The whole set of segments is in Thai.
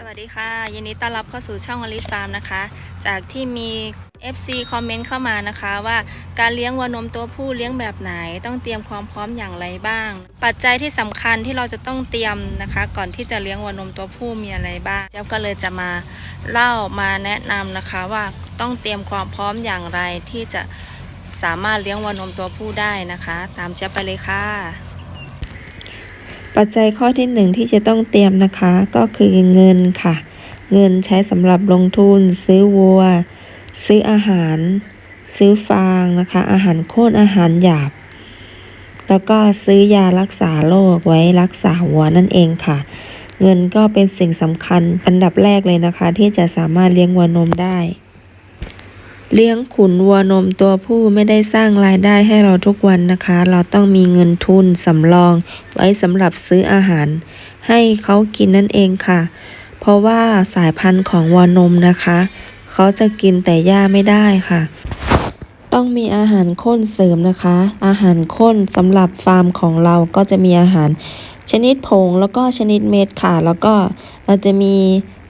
สวัสดีค่ะยินดีต้อนรับเข้าสู่ช่องอลิฟาร์มนะคะ จากที่มี FC คอมเมนต์เข้ามานะคะ ว่าการเลี้ยงวัวนมตัวผู้เลี้ยงแบบไหน ต้องเตรียมความพร้อมอย่างไรบ้าง ปัจจัยที่สำคัญที่เราจะต้องเตรียมนะคะ ก่อนที่จะเลี้ยงวัวนมตัวผู้มีอะไรบ้างเจ๊ยบก็เลยจะมาเล่ามาแนะนำนะคะว่าต้องเตรียมความพร้อมอย่างไรที่จะสามารถเลี้ยงวัวนมตัวผู้ได้นะคะ ตามเจ๊ยบไปเลยค่ะ ปัจจัยข้อที่หนึ่งที่จะต้องเตรียมนะคะก็คือเงินค่ะ เงินใช้สำหรับลงทุน ซื้อวัว ซื้ออาหาร ซื้อฟางนะคะ อาหารโค่นอาหารหยาบ แล้วก็ซื้อยารักษาโรคไว้รักษาวัวนั่นเองค่ะ เงินก็เป็นสิ่งสำคัญอันดับแรกเลยนะคะ ที่จะสามารถเลี้ยงวัวนมได้ เลี้ยงขุนวัวนมตัวผู้ไม่ได้สร้างรายได้ให้เราทุกวันนะคะ เราต้องมีเงินทุนสำรอง ไว้สำหรับซื้ออาหาร ให้เขากินนั่นเองค่ะ เพราะว่าสายพันธุ์ของวัวนมนะคะ เขาจะกินแต่หญ้าไม่ได้ค่ะ ต้องมีอาหารข้นเสริมนะคะ อาหารข้นสำหรับฟาร์มของเราก็จะมีอาหาร ชนิดผงแล้วก็ชนิดเม็ดค่ะ แล้วก็เราจะมี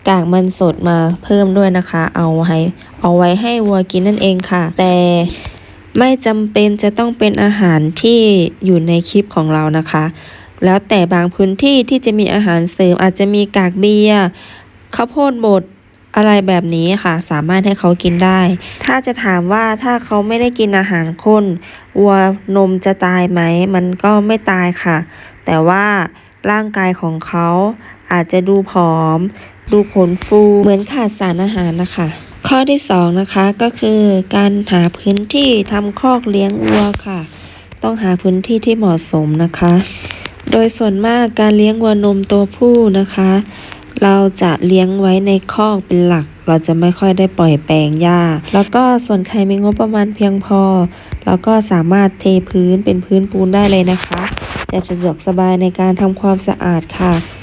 กากมันสดมาเพิ่มด้วยนะคะ เอาไว้เอาไว้ให้วัวกินนั่นเองค่ะ แต่ไม่จำเป็นจะต้องเป็นอาหารที่อยู่ในคลิปของเรานะคะ แล้วแต่บางพื้นที่ที่จะมีอาหารเสริมอาจจะมีกากเบียร์ข้าวโพดบดอะไรแบบนี้ค่ะ สามารถให้เขากินได้ ถ้าจะถามว่าถ้าเขาไม่ได้กินอาหารข้นวัวนมจะตายไหม มันก็ไม่ตายค่ะ แต่ว่าร่างกายของเขาอาจจะดูผอม ดูขนฟูเหมือนขาดสารอาหารนะคะ ข้อที่สองนะคะก็คือการหาพื้นที่ทำคอกเลี้ยงวัวค่ะ ต้องหาพื้นที่ที่เหมาะสมนะคะ โดยส่วนมากการเลี้ยงวัวนมตัวผู้นะคะ เราจะเลี้ยงไว้ในคอกเป็นหลัก เราจะไม่ค่อยได้ปล่อยแปลงหญ้า แล้วก็ส่วนใครมีงบประมาณเพียงพอเราก็สามารถเทพื้นเป็นพื้นปูนได้เลยนะคะจะสะดวกสบายในการทำความสะอาดค่ะ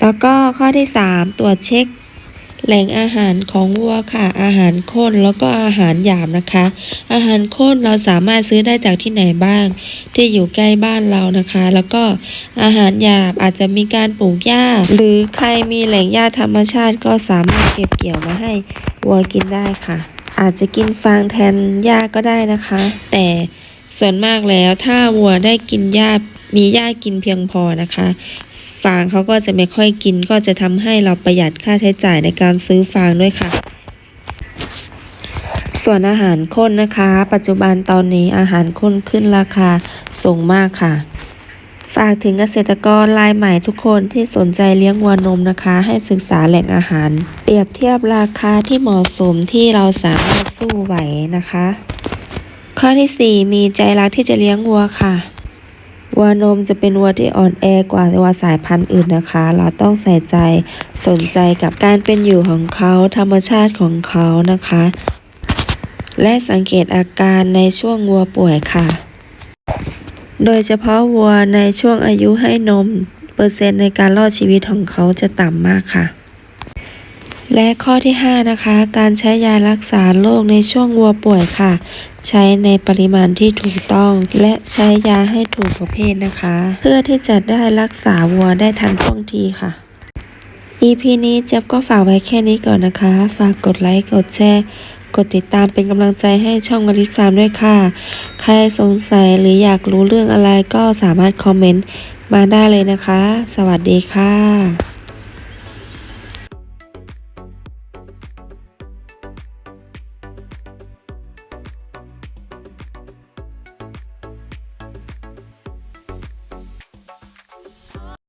แล้วก็ข้อที่ 3 ตรวจเช็คแหล่งอาหารของวัวค่ะ อาหารข้นแล้วก็อาหารหยาบนะคะ อาหารข้นเราสามารถซื้อได้จากที่ไหนบ้าง ที่อยู่ใกล้บ้านเรานะคะ แล้วก็อาหารหยาบอาจจะมีการปลูกหญ้า หรือใครมีแหล่งหญ้าธรรมชาติก็สามารถเก็บเกี่ยวมาให้วัวกินได้ค่ะ อาจจะกินฟางแทนหญ้าก็ได้นะคะ แต่ส่วนมากแล้วถ้าวัวได้กินหญ้ามีหญ้ากินเพียงพอนะคะ ฟางเขาก็จะไม่ค่อยกิน ก็จะทำให้เราประหยัดค่าใช้จ่ายในการซื้อฟางด้วยค่ะ ส่วนอาหารข้นนะคะ ปัจจุบันตอนนี้อาหารข้นขึ้นราคาสูงมากค่ะ ฝากถึงเกษตรกรรายใหม่ทุกคนที่สนใจเลี้ยงวัวนมนะคะ ให้ศึกษาแหล่งอาหาร เปรียบเทียบราคาที่เหมาะสมที่เราสามารถสู้ไหวนะคะ ข้อที่ 4 มีใจรักที่จะเลี้ยงวัวค่ะ วัวนมจะเป็นวัวที่อ่อนแอกว่าวัวสายพันธุ์อื่นนะคะ เราต้องใส่ใจสนใจกับการเป็นอยู่ของเขาธรรมชาติของเขานะคะ และสังเกตอาการในช่วงวัวป่วยค่ะ โดยเฉพาะวัวในช่วงอายุให้นม เปอร์เซ็นต์ในการรอดชีวิตของเขาจะต่ำมากค่ะ และข้อที่ 5 นะคะ การใช้ยารักษาโรคในช่วงวัวป่วยค่ะ ใช้ในปริมาณที่ถูกต้อง และใช้ยาให้ถูกประเภทนะคะ เพื่อที่จะได้รักษาวัวได้ทันท่วงทีค่ะ EP นี้เจ๊บก็ฝากไว้แค่นี้ก่อนนะคะ ฝากกดไลค์กดแชร์กดติดตามเป็นกำลังใจให้ช่องวลิตฟาร์มด้วยค่ะ ใครสงสัยหรืออยากรู้เรื่องอะไรก็สามารถคอมเมนต์มาได้เลยนะคะ สวัสดีค่ะ